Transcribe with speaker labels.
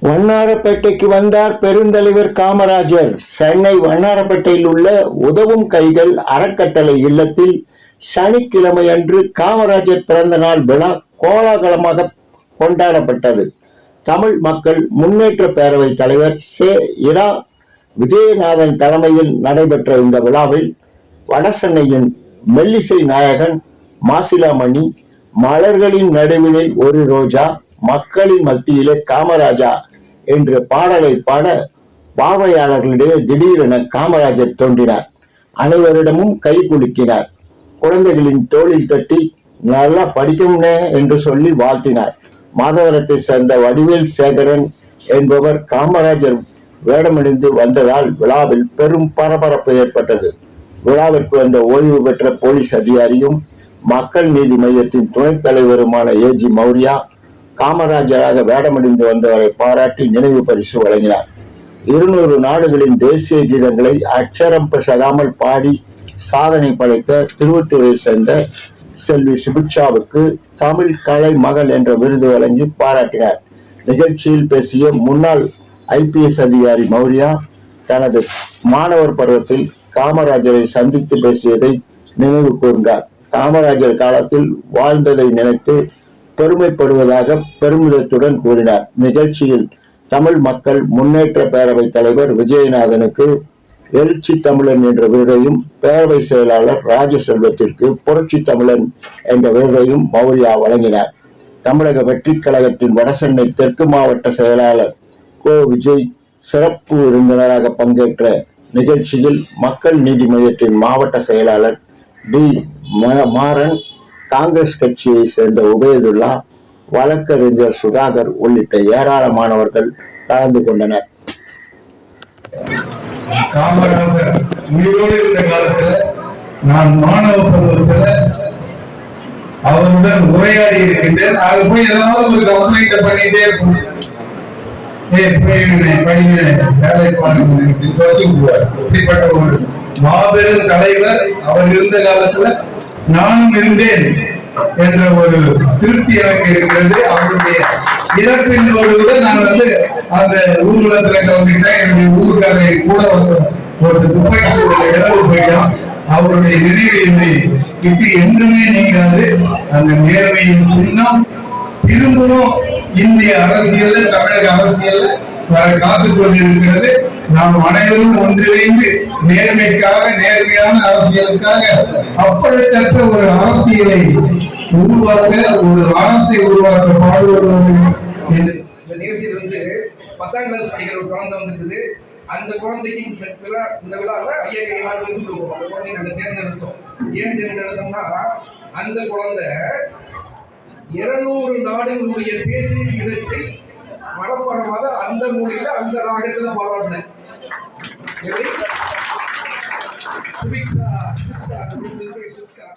Speaker 1: வண்ணாரப்பேட்டைக்கு வந்தார் பெருந்தலைவர் காமராஜர். சென்னை வண்ணாரப்பேட்டையில் உள்ள உதவும் கைகள் அறக்கட்டளை இல்லத்தில் சனிக்கிழமை அன்று காமராஜர் பிறந்த நாள் விழா கோலாகலமாக கொண்டாடப்பட்டது. தமிழ் மக்கள் முன்னேற்ற பேரவை தலைவர் சே. இரா. விஜயநாதன் தலைமையில் நடைபெற்ற இந்த விழாவில் வடசென்னையின் மெல்லிசை நாயகன் மாசிலாமணி மலர்களின் நடுவினில் ஒரு ரோஜா மக்களின் மத்தியிலே காமராஜா என்ற பாடலை பாட பார்வையாளர்களிடையே திடீரென காமராஜர் தோன்றினார். அனைவரிடமும் கை குலுக்கினார். குழந்தைகளின் தோளில் தட்டி நல்லா படிக்கும்னே என்று சொல்லி வாழ்த்தினார். மாதவரத்தை சேர்ந்த வடிவேல் சேகரன் என்பவர் காமராஜர் வேடமணிந்து வந்ததால் விழாவில் பெரும் பரபரப்பு ஏற்பட்டது. விழாவிற்கு வந்த ஓய்வு பெற்ற போலீஸ் அதிகாரியும் மக்கள் நீதி மையத்தின் துணைத் தலைவருமான ஏஜி மௌரியா காமராஜராக வேடமடைந்து வந்தவரை பாராட்டி நினைவு பரிசு வழங்கினார். இருநூறு நாடுகளின் தேசிய கீதங்களை அச்சரம் பிசகாமல் பாடி சாதனை படைத்த திருவட்டூரை சேர்ந்த செல்வி சுபிக்ஷாவுக்கு தமிழ் கலை மகள் என்ற விருது வழங்கி பாராட்டினார். நிகழ்ச்சியில் பேசிய முன்னாள் ஐபிஎஸ் அதிகாரி மௌரியா தனது மாணவர் பருவத்தில் காமராஜரை சந்தித்து பேசியதை நினைவு கூர்ந்தார் காமராஜர் காலத்தில் வாழ்ந்ததை நினைத்து பெருமைப்படுவதாக பெருமிதத்துடன் கூறினார். நிகழ்ச்சியில் தமிழ் மக்கள் முன்னேற்ற பேரவை தலைவர் விஜயநாதனுக்கு எழுச்சி தமிழன் என்ற விருதையும் பேரவை செயலாளர் ராஜசெல்வத்திற்கு புரட்சி தமிழன் என்ற விருதையும் மௌரியா வழங்கினார். தமிழக வெற்றிக் கழகத்தின் வடசென்னை தெற்கு மாவட்ட செயலாளர் கோ விஜய் சிறப்பு விருந்தினராக பங்கேற்ற நிகழ்ச்சியில் மக்கள் நீதி மையத்தின் மாவட்ட செயலாளர் டி. மாறன் காங்கிரஸ் கட்சியை சேர்ந்த உபயதுல்லா வழக்கறிஞர் சுதாகர் உள்ளிட்ட ஏராளமானவர்கள் கலந்து கொண்டனர்.
Speaker 2: காமராஜர் உயிரோடு இருந்த காலத்துல நான் மாணவ பருவத்தில் அவருடன் உரையாடி இருக்கின்றேன். அது போய் ஏதாவது ஒரு கம்ப்ளைண்ட் பண்ணிட்டே இருக்கும் இப்படிப்பட்ட ஒரு மாபெரும் தலைவர் அவர் இருந்த காலத்துல நானும் இருந்தேன் என்ற ஒரு திருப்தி எனக்கு இருக்கிறது. அவருடைய இறப்பின் போது நான் வந்து அந்த ஊர்வலத்துல கலந்துக்கிட்டேன் என்னுடைய ஊருக்காரை கூட வந்து ஒரு துப்பாக்கி இழவு போயிட்டான். அவருடைய நினைவு என்னை இப்படி என்றுமே நீங்காது. அந்த நேர்மையின் சின்னம் திரும்பவும் இந்திய அரசியல்ல தமிழக அரசியல்ல வர காத்துக் கொண்டிருக்கிறது. நாம் அனைவரும் ஒன்றிணைந்து நேர்மைக்காக நேர்மையான அரசியலுக்காக அப்படிப்பட்ட ஒரு அரசியலை உருவாக்க ஒரு அரசை உருவாக்க பாடுபடுவோம்.
Speaker 3: இந்த நிகழ்ச்சியில் வந்து பத்தாம் கிளாஸ் படிக்கிற ஒரு குழந்தை வந்திருக்குது. அந்த குழந்தைக்கு இந்த விழா இந்த விழாவில் ஐயா எல்லாரும் விருது கொடுப்போம். அந்த குழந்தைய நாங்கள் தேர்ந்தெடுத்தோம். ஏன் தேர்ந்தெடுத்தோம்னா அந்த குழந்தை இருநூறு நாடுகளுடைய பேச்சு விகிதத்தை மனப்பாடமாக அந்த மொழியில அந்த ராகத்துல பாடுறாங்க எப்படி சுபிக்ஷா சுபிக்ஷா